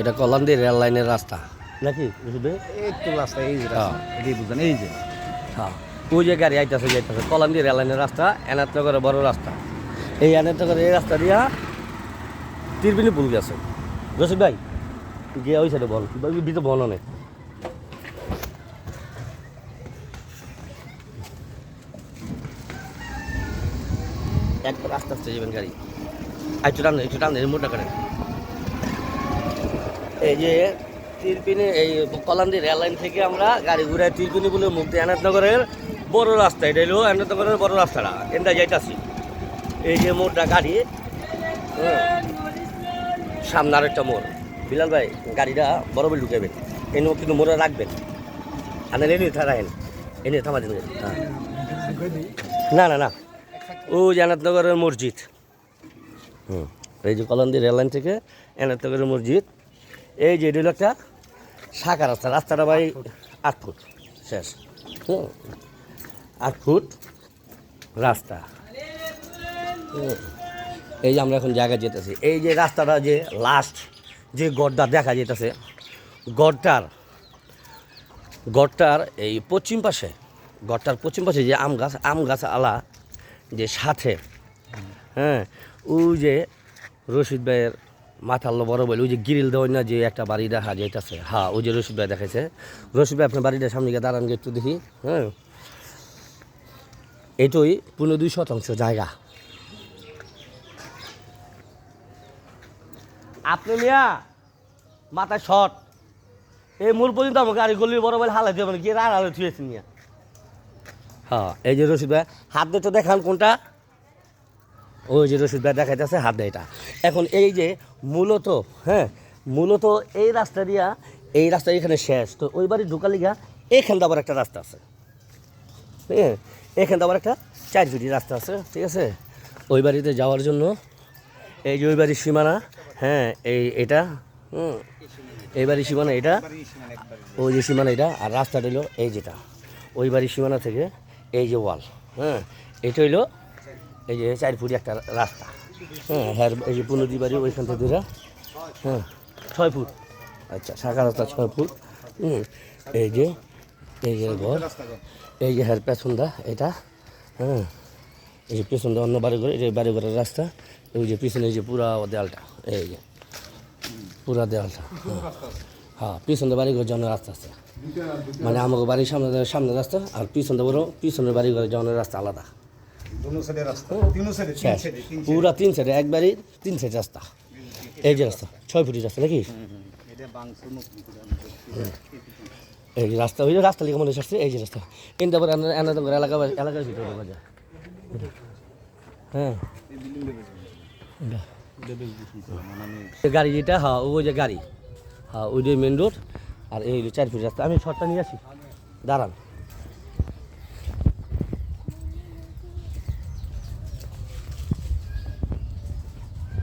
এটা কলান্দি রেল লাইনের রাস্তা। নাকি? এই তো রাস্তা এই যে হ্যাঁ। রাস্তা এটাই বুঝলেন এই যে। হ্যাঁ। ওই যে গাড়ি আইতেছে যাইতেছে কলান্দি রেল লাইনের রাস্তা এনায়তনগরের বড় রাস্তা। এই এনায়তনগরের এই রাস্তা দিয়া তিরবিনি পুল গেছে। রসিদ ভাই গিয়ে ওই সাইডে বল ভিতরে বল অনেক। একবার আস্তে আস্তে যাবেন গাড়ি। একটু টান একটু টান মোটা করেন এই যে তিরপিনি এই কলান্দি রেল লাইন থেকে আমরা গাড়ি ঘুরে তিরপিনি বলে মুক্তি আনাতনগরের বড় রাস্তা। এটা হলো আনাতনগরের বড় রাস্তাটা। এটা যাইতাছি। এই যে মোড়টা গাড়ি হ্যাঁ, সামনে আরেকটা মোড়। বিলাল ভাই গাড়িটা বড় বড় ঢুকাবেন এনে কিন্তু মোড়ে রাখবেন। আর এনে। থাকেন এনে থামা দিন। হ্যাঁ। না না না। ও জানাতনগরের মসজিদ। হুম। এই যে কলান্দি রেল লাইন থেকে এনাতনগরের মসজিদ। এই যে হলো একটা শাখা রাস্তা। রাস্তাটা ভাই আট ফুট। শেষ। হুম। আট ফুট রাস্তা। এই যে আমরা এখন জায়গায় যেতেছি। এই যে রাস্তাটা যে লাস্ট যে গড়টা দেখা যেতেছে, গড়টার গড়টার এই পশ্চিম পাশে, গড়টার পশ্চিম পাশে যে আম গাছ আম গাছ আলা যে সাথে হ্যাঁ ওই যে রশিদ ভাইয়ের মাথার লো বড় বলে ওই যে গিরিল দেওয়া না যে একটা বাড়ি দেখা যাইতেছে হ্যাঁ ওই যে রশিদ ভাই দেখাইছে। রশিদ ভাই আপনার বাড়িটার সামনে গিয়ে দাঁড়ান গিয়ে একটু দেখি। হ্যাঁ। এটাই পনেরো দুই শতাংশ জায়গা। আপনি মিয়া মাথায় শট এই মূল পর্যন্ত আমার গাড়ি গলির বড় বলে হালাই দেবেন কি আর আলো থুয়েছেন মিয়া। হ্যাঁ এই যে রশিদ ভাই হাত দিয়ে তো দেখান কোনটা। ওই যে রশিদ ভাই দেখাইতেছে হাত দেয় এটা। এখন এই যে মূলত হ্যাঁ মূলত এই রাস্তা দিয়া, এই রাস্তা এখানে শেষ। তো ওই বাড়ি ঢুকালি গা এখানে আবার একটা রাস্তা আছে। হ্যাঁ এখানে আবার একটা চার ফিটি রাস্তা আছে, ঠিক আছে? ওই বাড়িতে যাওয়ার জন্য এই যে ওই বাড়ির সীমানা হ্যাঁ এই এটা, হুম, এই বাড়ির সীমানা এটা, ওই যে সীমানা এটা, আর রাস্তাটা হইল এই যেটা। ওই বাড়ির সীমানা থেকে এই যে ওয়াল হ্যাঁ এটা হইল এই যে চার একটা রাস্তা। হ্যাঁ হ্যাঁ এই যে পুনদি বাড়ি ওইখান থেকে হ্যাঁ ছয় ফুট। আচ্ছা শাখা রাস্তা ছয় ফুট। হুম, এই যে এই যে ঘর। এই যে হ্যাঁ পেছনটা, এটা। হ্যাঁ এই যে পেছনটা অন্য বাড়ি ঘরে, এই যে বাড়ি ঘরের রাস্তা। ওই যে পিছনে, এই যে পুরা দেয়ালটা, এই যে। পুরা দেয়ালটা হ্যাঁ। হ্যাঁ পিছনে বাড়ি ঘর যাওয়ার রাস্তা আছে। মানে আমাকে বাড়ির সামনে সামনে রাস্তা, আর পিছনে বড়, পিছনের বাড়ি ঘরে যাওয়ার রাস্তা আলাদা। পুরা তিন সাইডে এক বাড়ির তিন সাইড। রাস্তা। এই যে রাস্তা ছয় ফুটি রাস্তা নাকি? এই রাস্তা ওই রাস্তা লিখে মনে আসছে এই যে রাস্তা। কিন্তু আবার এনাদঙ্গর এলাকা এলাকার ভিতরে ঢোকা যায়। হ্যাঁ। গাড়ি যেটা হ্যাঁ ওই যে গাড়ি। হ্যাঁ ওই যে মেন রোড আর এই চার ফুট রাস্তা। আমি শর্টটা নিয়ে আসি। দাঁড়ান।